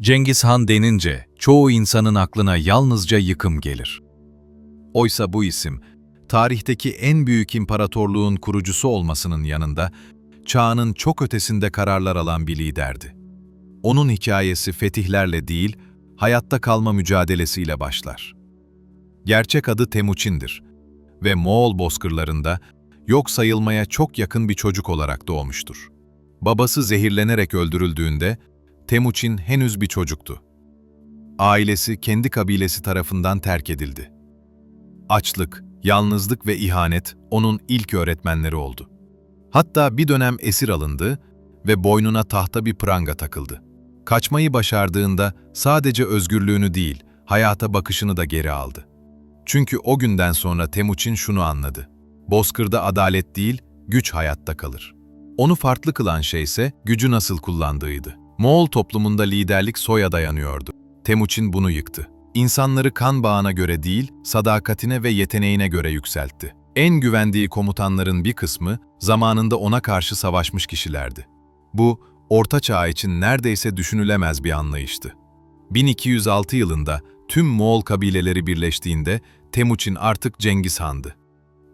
Cengiz Han denince çoğu insanın aklına yalnızca yıkım gelir. Oysa bu isim, tarihteki en büyük imparatorluğun kurucusu olmasının yanında, çağının çok ötesinde kararlar alan bir liderdi. Onun hikayesi fetihlerle değil, hayatta kalma mücadelesiyle başlar. Gerçek adı Temuçin'dir ve Moğol bozkırlarında yok sayılmaya çok yakın bir çocuk olarak doğmuştur. Babası zehirlenerek öldürüldüğünde Temuçin henüz bir çocuktu. Ailesi kendi kabilesi tarafından terk edildi. Açlık, yalnızlık ve ihanet onun ilk öğretmenleri oldu. Hatta bir dönem esir alındı ve boynuna tahta bir pranga takıldı. Kaçmayı başardığında sadece özgürlüğünü değil, hayata bakışını da geri aldı. Çünkü o günden sonra Temuçin şunu anladı. Bozkırda adalet değil, güç hayatta kalır. Onu farklı kılan şey ise gücü nasıl kullandığıydı. Moğol toplumunda liderlik soya dayanıyordu. Temuçin bunu yıktı. İnsanları kan bağına göre değil, sadakatine ve yeteneğine göre yükseltti. En güvendiği komutanların bir kısmı zamanında ona karşı savaşmış kişilerdi. Bu, Orta Çağ için neredeyse düşünülemez bir anlayıştı. 1206 yılında tüm Moğol kabileleri birleştiğinde Temuçin artık Cengiz Han'dı.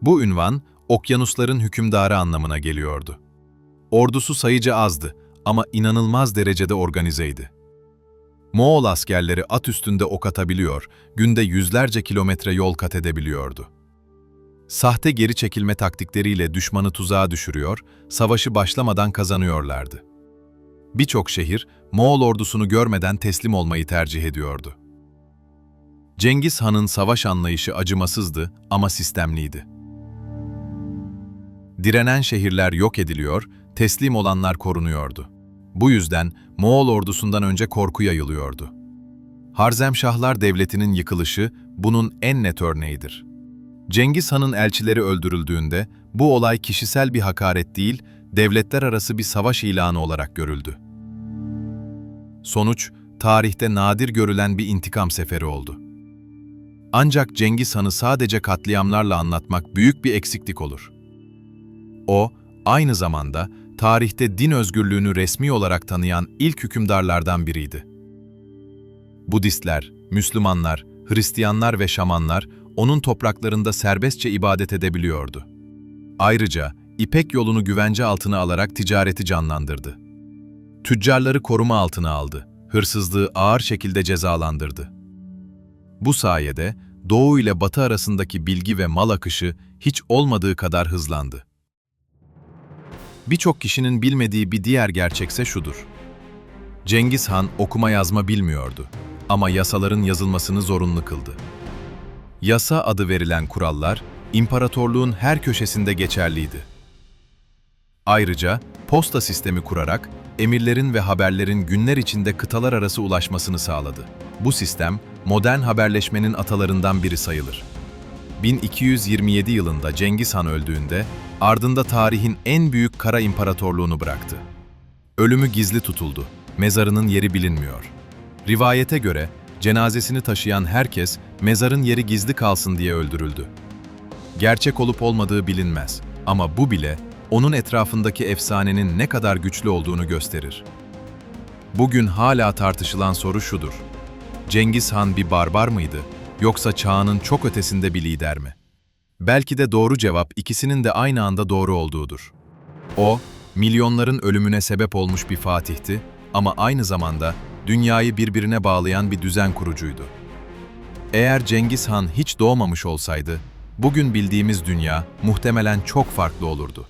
Bu ünvan, okyanusların hükümdarı anlamına geliyordu. Ordusu sayıca azdı ama inanılmaz derecede organizeydi. Moğol askerleri at üstünde ok atabiliyor, günde yüzlerce kilometre yol kat edebiliyordu. Sahte geri çekilme taktikleriyle düşmanı tuzağa düşürüyor, savaşı başlamadan kazanıyorlardı. Birçok şehir, Moğol ordusunu görmeden teslim olmayı tercih ediyordu. Cengiz Han'ın savaş anlayışı acımasızdı ama sistemliydi. Direnen şehirler yok ediliyor, teslim olanlar korunuyordu. Bu yüzden Moğol ordusundan önce korku yayılıyordu. Harzemşahlar Devleti'nin yıkılışı bunun en net örneğidir. Cengiz Han'ın elçileri öldürüldüğünde bu olay kişisel bir hakaret değil, devletler arası bir savaş ilanı olarak görüldü. Sonuç, tarihte nadir görülen bir intikam seferi oldu. Ancak Cengiz Han'ı sadece katliamlarla anlatmak büyük bir eksiklik olur. O, aynı zamanda tarihte din özgürlüğünü resmi olarak tanıyan ilk hükümdarlardan biriydi. Budistler, Müslümanlar, Hristiyanlar ve Şamanlar onun topraklarında serbestçe ibadet edebiliyordu. Ayrıca İpek yolunu güvence altına alarak ticareti canlandırdı. Tüccarları koruma altına aldı, hırsızlığı ağır şekilde cezalandırdı. Bu sayede Doğu ile Batı arasındaki bilgi ve mal akışı hiç olmadığı kadar hızlandı. Birçok kişinin bilmediği bir diğer gerçekse şudur. Cengiz Han okuma yazma bilmiyordu ama yasaların yazılmasını zorunlu kıldı. Yasa adı verilen kurallar, imparatorluğun her köşesinde geçerliydi. Ayrıca posta sistemi kurarak emirlerin ve haberlerin günler içinde kıtalar arası ulaşmasını sağladı. Bu sistem, modern haberleşmenin atalarından biri sayılır. 1227 yılında Cengiz Han öldüğünde, ardında tarihin en büyük kara imparatorluğunu bıraktı. Ölümü gizli tutuldu, mezarının yeri bilinmiyor. Rivayete göre, cenazesini taşıyan herkes, mezarın yeri gizli kalsın diye öldürüldü. Gerçek olup olmadığı bilinmez ama bu bile, onun etrafındaki efsanenin ne kadar güçlü olduğunu gösterir. Bugün hala tartışılan soru şudur. Cengiz Han bir barbar mıydı yoksa çağının çok ötesinde bir lider mi? Belki de doğru cevap ikisinin de aynı anda doğru olduğudur. O, milyonların ölümüne sebep olmuş bir fatihti ama aynı zamanda dünyayı birbirine bağlayan bir düzen kurucuydu. Eğer Cengiz Han hiç doğmamış olsaydı, bugün bildiğimiz dünya muhtemelen çok farklı olurdu.